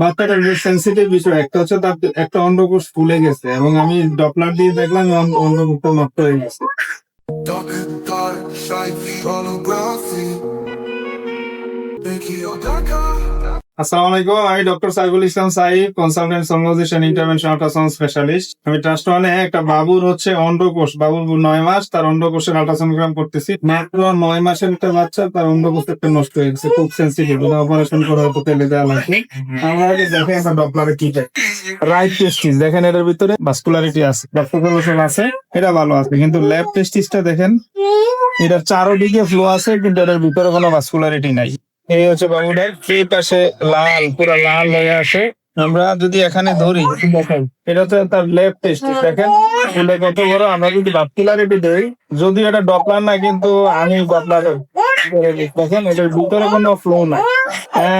বাচ্চাটার সেন্সিটিভ বিষয়, একটা হচ্ছে তার একটা অন্ডকোষ ফুলে গেছে এবং আমি ডপলার দিয়ে দেখলাম অন- অন্ডকোষটা নষ্ট হয়ে গেছে। Darker আসসালামু আলাইকুম আমি doctor Saiful Islam Saif consultant sonologist intervention ultrasound specialist আমি একটা বাবুর হচ্ছে অন্ডকোষ বাবুর নয় মাস তার অন্ডকোষের আল্ট্রাসোনোগ্রাম করতেছি। মাত্র নয় মাসের একটা বাচ্চা তার অন্ডকোষ একটা নষ্ট হয়ে গেছে খুব সেন্সিটিভ অপারেশন করে হয়তো তেলে দেওয়া লাগবে আমরা আগে দেখেন একটা ডপলারে কি রাইট টেস্টিস দেখেন এটার ভিতরে ভাস্কুলারিটি আছে। রক্তকলসল আছে এটা ভালো আছে কিন্তু ল্যাব টেস্টিসটা দেখেন এটার চারোদিকে ফ্লো আছে কিন্তু এটার ভিতরে কোনো ভাস্কুলারিটি নাই। এই হচ্ছে বাবুটার এই পাশে লাল, পুরো লাল হয়ে আছে আমরা যদি এখানে ধরি, দেখেন, এটা তো তার লেফট টেস্ট দেখেন। ফুলে কত বড়, আমরা যদি ভাস্কুলারিটি দেই যদি এটা ডপলার না, কিন্তু আমি ডপলার দেখেন, এটার ভিতরে কোনো ফ্লো নাই।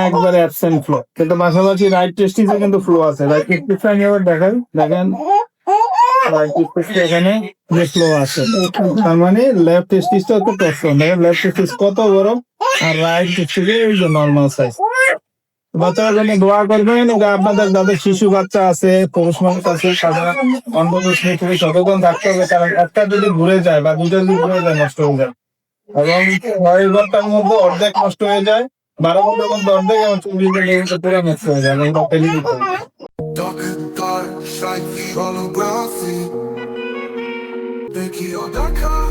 একবারে অ্যাবসেন্ট ফ্লো কিন্তু পাশাপাশি রাইট টেস্টিসে কিন্তু ফ্লো আছে। রাইট এবার দেখেন দেখেন। মানে কত আর রাইট যে নর্মাল সাইজ বাচ্চারা দোয়া করবেন আপনাদের যাদের শিশু বাচ্চা আছে, পুরুষ মানুষ আছে নিয়ে খুবই সচেতন থাকতে হবে, কারণ একটা যদি ঘুরে যায় বা দুইটা যদি ঘুরে যায়, নষ্ট হয়ে যায়। এবং ছয় ঘণ্টার মধ্যে অর্ধেক নষ্ট হয়ে যায়, বারো ঘণ্টার মধ্যে অর্ধেক এবং চব্বিশ পুরো নষ্ট হয়ে যায়, এবং Schreibt wie Holography. Becky oder Karl?